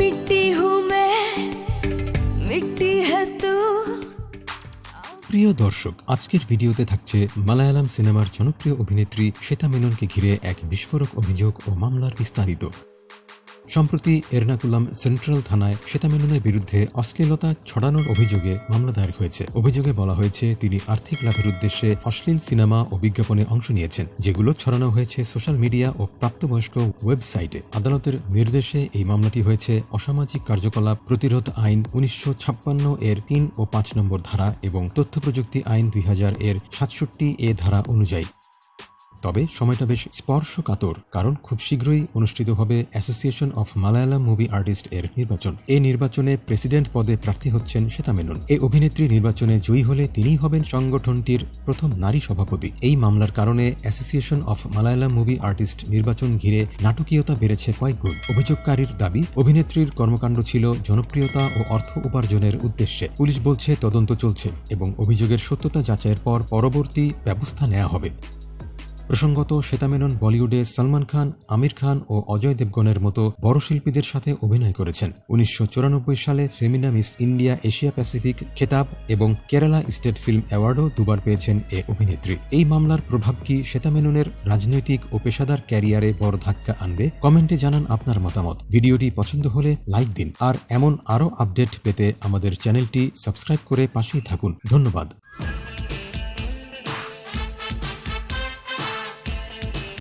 মিট্টি মিট্টি প্রিয় দর্শক, আজকের ভিডিওতে থাকছে মালায়ালাম সিনেমার জনপ্রিয় অভিনেত্রী শ্বেতা মেননকে ঘিরে এক বিস্ফোরক অভিযোগ ও মামলার বিস্তারিত। সম্প্রতি এর্নাকুলাম সেন্ট্রাল থানায় শ্বেতা মেননের বিরুদ্ধে অশ্লীলতা ছড়ানোর অভিযোগে মামলা দায়ের হয়েছে। অভিযোগে বলা হয়েছে, তিনি আর্থিক লাভের উদ্দেশ্যে অশ্লীল সিনেমা ও বিজ্ঞাপনে অংশ নিয়েছেন, যেগুলো ছড়ানো হয়েছে সোশ্যাল মিডিয়া ও প্রাপ্তবয়স্ক ওয়েবসাইটে। আদালতের নির্দেশে এই মামলাটি হয়েছে অসামাজিক কার্যকলাপ প্রতিরোধ আইন উনিশশো ছাপ্পান্ন এর তিন ও পাঁচ নম্বর ধারা এবং তথ্য প্রযুক্তি আইন দুই হাজার এর সাতষট্টি এ ধারা অনুযায়ী। তবে সময়টা বেশ স্পর্শকাতর, কারণ খুব শীঘ্রই অনুষ্ঠিত হবে association of Malayalam movie artist এর নির্বাচন। এই নির্বাচনে প্রেসিডেন্ট পদে প্রার্থী হচ্ছেন শ্বেতা মেনন। এই অভিনেত্রী নির্বাচনে জয়ী হলে তিনিই হবেন সংগঠনটির প্রথম নারী সভাপতি। এই মামলার কারণে association of Malayalam movie artist নির্বাচন ঘিরে নাটকীয়তা বেড়েছে কয়েক গুণ। অভিযোগকারীর দাবি, অভিনেত্রীর কর্মকাণ্ড ছিল জনপ্রিয়তা ও অর্থ উপার্জনের উদ্দেশ্যে। পুলিশ বলছে তদন্ত চলছে এবং অভিযোগের সত্যতা যাচাইয়ের পর পরবর্তী ব্যবস্থা নেওয়া হবে। প্রসঙ্গত শ্বেতা মেনন বলিউডে সালমান খান, আমির খান ও অজয় দেবগণের মতো বড় শিল্পীদের সাথে অভিনয় করেছেন। উনিশশো চুরানব্বই সালে Femina Miss India Asia Pacific, খেতাব এবং কেরালা স্টেট ফিল্ম অ্যাওয়ার্ডও দুবার পেয়েছেন এ অভিনেত্রী। এই মামলার প্রভাব কি শ্বেতা মেননের রাজনৈতিক ও পেশাদার ক্যারিয়ারে বড় ধাক্কা আনবে? কমেন্টে জানান আপনার মতামত। ভিডিওটি পছন্দ হলে লাইক দিন। আর এমন আরও আপডেট পেতে আমাদের চ্যানেলটি সাবস্ক্রাইব করে পাশেই থাকুন। ধন্যবাদ।